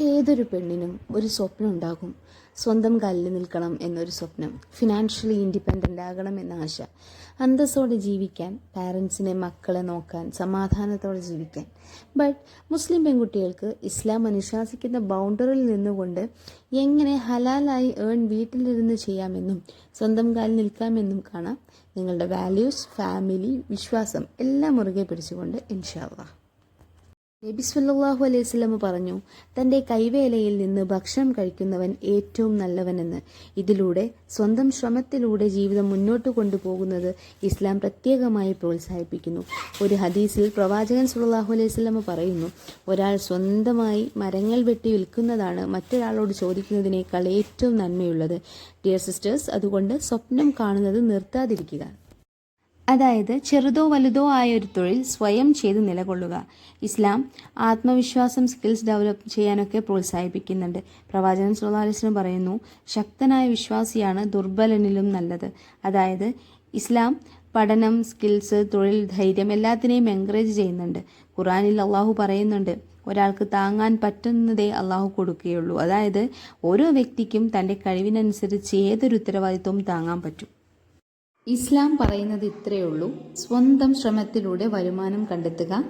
ഏതൊരു പെണ്ണിനും ഒരു സ്വപ്നം ഉണ്ടാകും. സ്വന്തം കാലിൽ നിൽക്കണം എന്നൊരു സ്വപ്നം. ഫിനാൻഷ്യലി ഇൻഡിപെൻഡന്റ് ആകണം എന്ന ആശ. അന്തസ്സോടെ ജീവിക്കാൻ പാരൻസിനെ മക്കളെ നോക്കാൻ സമാധാനത്തോടെ ജീവിക്കാൻ. ബട്ട് മുസ്ലിം പെൺകുട്ടികൾക്ക് ഇസ്ലാം അനുശാസിക്കുന്ന ബൗണ്ടറിൽ നിന്നുകൊണ്ട് എങ്ങനെ ഹലാലായി ഏൺ വീട്ടിലിരുന്ന് ചെയ്യാമെന്നും സ്വന്തം കാലിൽ നിൽക്കാമെന്നും കാണാം. നിങ്ങളുടെ വാല്യൂസ് ഫാമിലി വിശ്വാസം എല്ലാം മുറുകെ പിടിച്ചുകൊണ്ട് ഇൻഷാല്ലാ നബി സല്ലാഹു അലൈഹി സ്വലമ പറഞ്ഞു തന്റെ കൈവേലയിൽ നിന്ന് ഭക്ഷണം കഴിക്കുന്നവൻ ഏറ്റവും നല്ലവനെന്ന്. ഇതിലൂടെ സ്വന്തം ശ്രമത്തിലൂടെ ജീവിതം മുന്നോട്ട് കൊണ്ടുപോകുന്നത് ഇസ്ലാം പ്രത്യേകമായി പ്രോത്സാഹിപ്പിക്കുന്നു. ഒരു ഹദീസിൽ പ്രവാചകൻ സുല്ലാഹു അലൈഹി വസല്ലം പറയുന്നു ഒരാൾ സ്വന്തമായി മരങ്ങൾ വെട്ടി വിൽക്കുന്നതാണ് മറ്റൊരാളോട് ചോദിക്കുന്നതിനേക്കാൾ ഏറ്റവും നന്മയുള്ളത്. ഡിയർ സിസ്റ്റേഴ്സ് അതുകൊണ്ട് സ്വപ്നം കാണുന്നത് നിർത്താതിരിക്കുക. അതായത് ചെറുതോ വലുതോ ആയ ഒരു തൊഴിൽ സ്വയം ചെയ്ത് നിലകൊള്ളുക. ഇസ്ലാം ആത്മവിശ്വാസം സ്കിൽസ് ഡെവലപ്പ് ചെയ്യാനൊക്കെ പ്രോത്സാഹിപ്പിക്കുന്നുണ്ട്. പ്രവാചകൻ സുലാലിസ്ലം പറയുന്നു ശക്തനായ വിശ്വാസിയാണ് ദുർബലനിലും നല്ലത്. അതായത് ഇസ്ലാം പഠനം സ്കിൽസ് തൊഴിൽ ധൈര്യം എല്ലാത്തിനെയും എൻകറേജ് ചെയ്യുന്നുണ്ട്. ഖുറാനിൽ അള്ളാഹു പറയുന്നുണ്ട് ഒരാൾക്ക് താങ്ങാൻ പറ്റുന്നതേ അള്ളാഹു കൊടുക്കുകയുള്ളൂ. അതായത് ഓരോ വ്യക്തിക്കും തന്റെ കഴിവിനനുസരിച്ച് ഏതൊരു ഉത്തരവാദിത്വവും താങ്ങാൻ പറ്റും. ഇസ്ലാം പറയുന്നത് ഇത്രയേ ഉള്ളൂ. സ്വന്തം ശ്രമത്തിലൂടെ വരുമാനം കണ്ടെത്തുക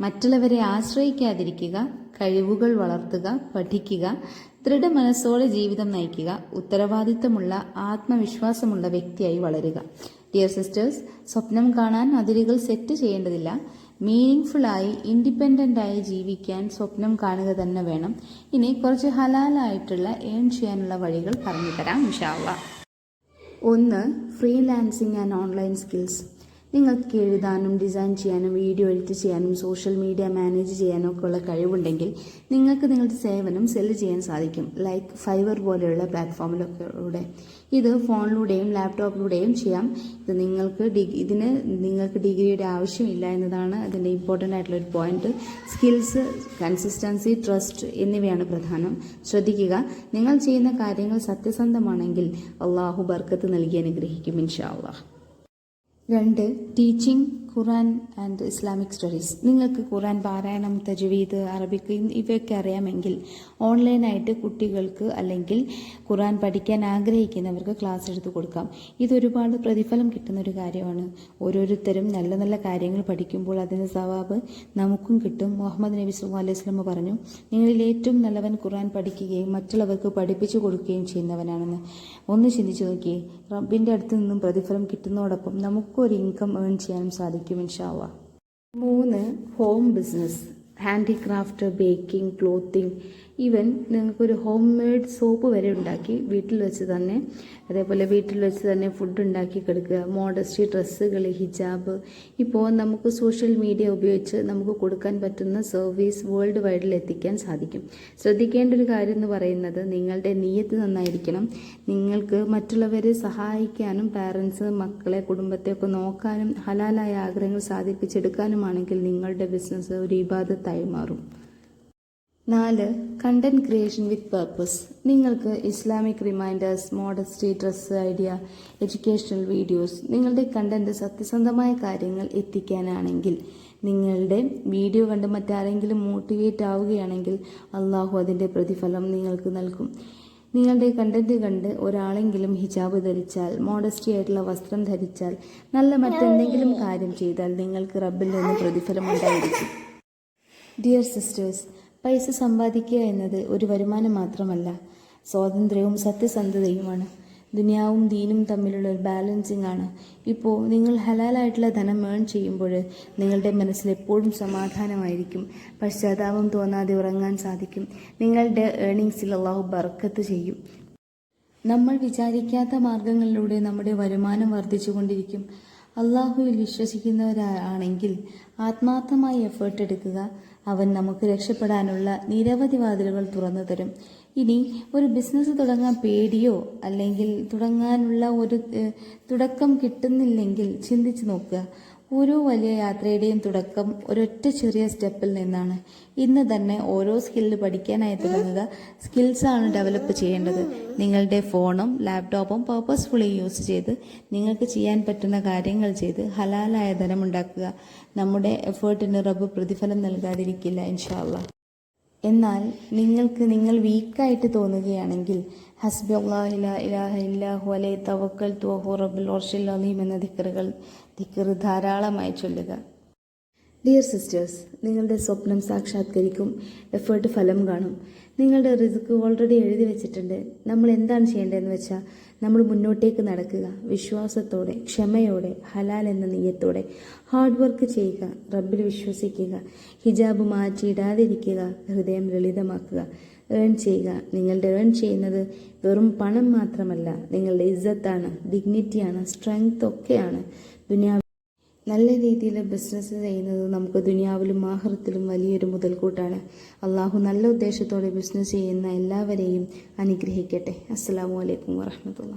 മറ്റുള്ളവരെ ആശ്രയിക്കാതിരിക്കുക കഴിവുകൾ വളർത്തുക പഠിക്കുക ദൃഢമനസ്സോടെ ജീവിതം നയിക്കുക ഉത്തരവാദിത്തമുള്ള ആത്മവിശ്വാസമുള്ള വ്യക്തിയായി വളരുക. ഡിയർ സിസ്റ്റേഴ്സ് സ്വപ്നം കാണാൻ അതിരുകൾ സെറ്റ് ചെയ്യേണ്ടതില്ല. മീനിങ്ഫുള്ളായി ഇൻഡിപെൻഡന്റായി ജീവിക്കാൻ സ്വപ്നം കാണുക തന്നെ വേണം. ഇനി കുറച്ച് ഹലാലായിട്ടുള്ള ഏൺ ചെയ്യാനുള്ള വഴികൾ പറഞ്ഞു തരാം ഇൻഷാല്ലാ ഒന്ന് ഫ്രീലാൻസിങ് ആൻഡ് ഓൺലൈൻ സ്കിൽസ് നിങ്ങൾക്ക് എഴുതാനും ഡിസൈൻ ചെയ്യാനും വീഡിയോ എഡിറ്റ് ചെയ്യാനും സോഷ്യൽ മീഡിയ മാനേജ് ചെയ്യാനും ഒക്കെ ഉള്ള കഴിവുണ്ടെങ്കിൽ നിങ്ങൾക്ക് നിങ്ങളുടെ സേവനം സെല്ല് ചെയ്യാൻ സാധിക്കും. ലൈക്ക് ഫൈവർ പോലെയുള്ള പ്ലാറ്റ്ഫോമിലൊക്കെ ഇത് ഫോണിലൂടെയും ലാപ്ടോപ്പിലൂടെയും ചെയ്യാം. ഇത് നിങ്ങൾക്ക് ഡിഗ്രി ഇതിന് നിങ്ങൾക്ക് ഡിഗ്രിയുടെ ആവശ്യമില്ല എന്നതാണ് അതിന്റെ ഇമ്പോർട്ടന്റ് ആയിട്ടുള്ള ഒരു പോയിന്റ് സ്കിൽസ് കൺസിസ്റ്റൻസി ട്രസ്റ്റ് എന്നിവയാണ് പ്രധാനം. ശ്രദ്ധിക്കുക നിങ്ങൾ ചെയ്യുന്ന കാര്യങ്ങൾ സത്യസന്ധമാണെങ്കിൽ അള്ളാഹു ബർക്കത്ത് നൽകി അനുഗ്രഹിക്കും ഇൻഷാ അള്ളാഹ്. രണ്ട് teaching Quran and Islamic studies നിങ്ങൾക്ക് ഖുറാൻ പാരായണം തജ്വീദ് അറബിക് ഇവയൊക്കെ അറിയാമെങ്കിൽ ഓൺലൈനായിട്ട് കുട്ടികൾക്ക് അല്ലെങ്കിൽ ഖുറാൻ പഠിക്കാൻ ആഗ്രഹിക്കുന്നവർക്ക് ക്ലാസ് എടുത്തു കൊടുക്കാം. ഇതൊരുപാട് പ്രതിഫലം കിട്ടുന്ന ഒരു കാര്യമാണ്. ഓരോരുത്തരും നല്ല നല്ല കാര്യങ്ങൾ പഠിക്കുമ്പോൾ അതിന് സവാബ് നമുക്കും കിട്ടും. മുഹമ്മദ് നബി സുല്ലാ അലൈഹി സ്വലമ പറഞ്ഞു നിങ്ങളിൽ ഏറ്റവും നല്ലവൻ ഖുറാൻ പഠിക്കുകയും മറ്റുള്ളവർക്ക് പഠിപ്പിച്ചു കൊടുക്കുകയും ചെയ്യുന്നവനാണെന്ന്. ഒന്ന് ചിന്തിച്ചു നോക്കിയേ റബ്ബിന്റെ അടുത്ത് നിന്നും പ്രതിഫലം കിട്ടുന്നതോടൊപ്പം നമുക്കൊരു ഇൻകം ഏൺ ചെയ്യാനും സാധിക്കും. ഇൻഷാല്ല മൂന്ന് home business. Handicraft baking clothing even നിങ്ങൾക്കൊരു ഹോം മെയ്ഡ് സോപ്പ് വരെ ഉണ്ടാക്കി വീട്ടിൽ വെച്ച് തന്നെ അതേപോലെ വീട്ടിൽ വെച്ച് തന്നെ ഫുഡ് ഉണ്ടാക്കി കൊടുക്കുക. മോഡസ്റ്റി ഡ്രസ്സുകൾ ഹിജാബ് ഇപ്പോൾ നമുക്ക് സോഷ്യൽ മീഡിയ ഉപയോഗിച്ച് നമുക്ക് കൊടുക്കാൻ പറ്റുന്ന സർവീസ് വേൾഡ് വൈഡിൽ എത്തിക്കാൻ സാധിക്കും. ശ്രദ്ധിക്കേണ്ട ഒരു കാര്യം എന്ന് പറയുന്നത് നിങ്ങളുടെ നീയത്ത് നന്നായിരിക്കണം. നിങ്ങൾക്ക് മറ്റുള്ളവരെ സഹായിക്കാനും പാരൻസ് മക്കളെ കുടുംബത്തെയൊക്കെ നോക്കാനും ഹലാലായ ആഗ്രഹങ്ങൾ സാധിപ്പിച്ചെടുക്കാനുമാണെങ്കിൽ നിങ്ങളുടെ ബിസിനസ് ഒരു ഇബാദത്തായി മാറും. നാല് കണ്ടന്റ് ക്രിയേഷൻ വിത്ത് പർപ്പസ് നിങ്ങൾക്ക് Islamic reminders modesty dress idea educational videos നിങ്ങളുടെ കണ്ടന്റ് സത്യസന്ധമായ കാര്യങ്ങൾ എത്തിക്കാനാണെങ്കിൽ നിങ്ങളുടെ വീഡിയോ കണ്ട് മറ്റാരെങ്കിലും മോട്ടിവേറ്റ് ആവുകയാണെങ്കിൽ അള്ളാഹു അതിന്റെ പ്രതിഫലം നിങ്ങൾക്ക് നൽകും. നിങ്ങളുടെ കണ്ടന്റ് കണ്ട് ഒരാളെങ്കിലും ഹിജാബ് ധരിച്ചാൽ മോഡസ്റ്റി ആയിട്ടുള്ള വസ്ത്രം ധരിച്ചാൽ നല്ല മറ്റെന്തെങ്കിലും കാര്യം ചെയ്താൽ നിങ്ങൾക്ക് റബ്ബിൽ നിന്ന് പ്രതിഫലം ഉണ്ടായിരിക്കും. ഡിയർ സിസ്റ്റേഴ്സ് പൈസ സമ്പാദിക്കുക എന്നത് ഒരു വരുമാനം മാത്രമല്ല സ്വാതന്ത്ര്യവും സത്യസന്ധതയുമാണ്. ദുനിയാവും ദീനും തമ്മിലുള്ള ഒരു ബാലൻസിംഗ് ആണ്. ഇപ്പോൾ നിങ്ങൾ ഹലാലായിട്ടുള്ള ധനം ഏൺ ചെയ്യുമ്പോൾ നിങ്ങളുടെ മനസ്സിൽ എപ്പോഴും സമാധാനമായിരിക്കും. പശ്ചാത്താപം തോന്നാതെ ഉറങ്ങാൻ സാധിക്കും. നിങ്ങളുടെ ഏണിങ്സിൽ അള്ളാഹു ബർക്കത്ത് ചെയ്യും. നമ്മൾ വിചാരിക്കാത്ത മാർഗങ്ങളിലൂടെ നമ്മുടെ വരുമാനം വർദ്ധിച്ചുകൊണ്ടിരിക്കും. അള്ളാഹുവിൽ വിശ്വസിക്കുന്നവരാണെങ്കിൽ ആത്മാർത്ഥമായി എഫേർട്ട് എടുക്കുക. അവൻ നമുക്ക് രക്ഷപ്പെടാനുള്ള നിരവധി വാതിലുകൾ തുറന്നു തരും. ഇനി ഒരു ബിസിനസ് തുടങ്ങാൻ പേടിയോ? അല്ലെങ്കിൽ തുടങ്ങാനുള്ള ഒരു തുടക്കം കിട്ടുന്നില്ലെങ്കിൽ ചിന്തിച്ചു നോക്കുക. ഓരോ വലിയ യാത്രയുടെയും തുടക്കം ഒരൊറ്റ ചെറിയ സ്റ്റെപ്പിൽ നിന്നാണ്. ഇന്ന് തന്നെ ഓരോ സ്കില്ല് പഠിക്കാനായി തുടങ്ങുക. സ്കിൽസാണ് ഡെവലപ്പ് ചെയ്യേണ്ടത്. നിങ്ങളുടെ ഫോണും ലാപ്ടോപ്പും പേർപ്പസ്ഫുള്ളി യൂസ് ചെയ്ത് നിങ്ങൾക്ക് ചെയ്യാൻ പറ്റുന്ന കാര്യങ്ങൾ ചെയ്ത് ഹലാലായ ധനം ഉണ്ടാക്കുക നമ്മുടെ എഫേർട്ടിന് റബ്ബ് പ്രതിഫലം നൽകാതിരിക്കില്ല ഇൻഷാല്ല എന്നാൽ നിങ്ങൾക്ക് നിങ്ങൾ വീക്കായിട്ട് തോന്നുകയാണെങ്കിൽ ഹസ്ബി അള്ളാഹു ലാ ഇലാഹ തവക്കൽ തുവഹു റബ്ബുൽ ഓർഷിൽ അലീം എന്ന ദിക്കറുകൾ ദിക്കറ് ധാരാളമായി ചൊല്ലുക. ഡിയർ സിസ്റ്റേഴ്സ് നിങ്ങളുടെ സ്വപ്നം സാക്ഷാത്കരിക്കും. എഫേർട്ട് ഫലം കാണും. നിങ്ങളുടെ റിസ്ക് ഓൾറെഡി എഴുതി വെച്ചിട്ടുണ്ട്. നമ്മൾ എന്താണ് ചെയ്യേണ്ടതെന്ന് വെച്ചാൽ നമ്മൾ മുന്നോട്ടേക്ക് നടക്കുക. വിശ്വാസത്തോടെ ക്ഷമയോടെ ഹലാൽ എന്ന നീയത്തോടെ ഹാർഡ് വർക്ക് ചെയ്യുക. റബ്ബിൽ വിശ്വസിക്കുക. ഹിജാബ് മാറ്റിയിടാതിരിക്കുക. ഹൃദയം ലളിതമാക്കുക. ഏൺ ചെയ്യുക. നിങ്ങളുടെ ഏൺ ചെയ്യുന്നത് വെറും പണം മാത്രമല്ല നിങ്ങളുടെ ഇജ്ജത്താണ് ഡിഗ്നിറ്റിയാണ് സ്ട്രെങ്ത് ഒക്കെയാണ്. ദുനിയാ നല്ല രീതിയിൽ ബിസിനസ് ചെയ്യുന്നത് നമുക്ക് ദുനിയാവിലും ആഹ്റത്തിലും വലിയൊരു മുതൽക്കൂട്ടാണ് അള്ളാഹു നല്ല ഉദ്ദേശത്തോടെ ബിസിനസ് ചെയ്യുന്ന എല്ലാവരെയും അനുഗ്രഹിക്കട്ടെ അസ്സാം വലൈക്കും വാഹമത്തുള്ള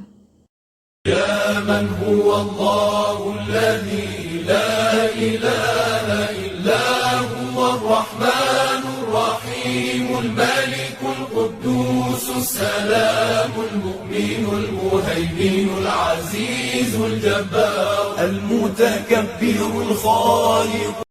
من هو الله الذي لا إله إلا هو الرحمن الرحيم الملك القدوس السلام المؤمن المهيمن العزيز الجبار المتكبر الخالق.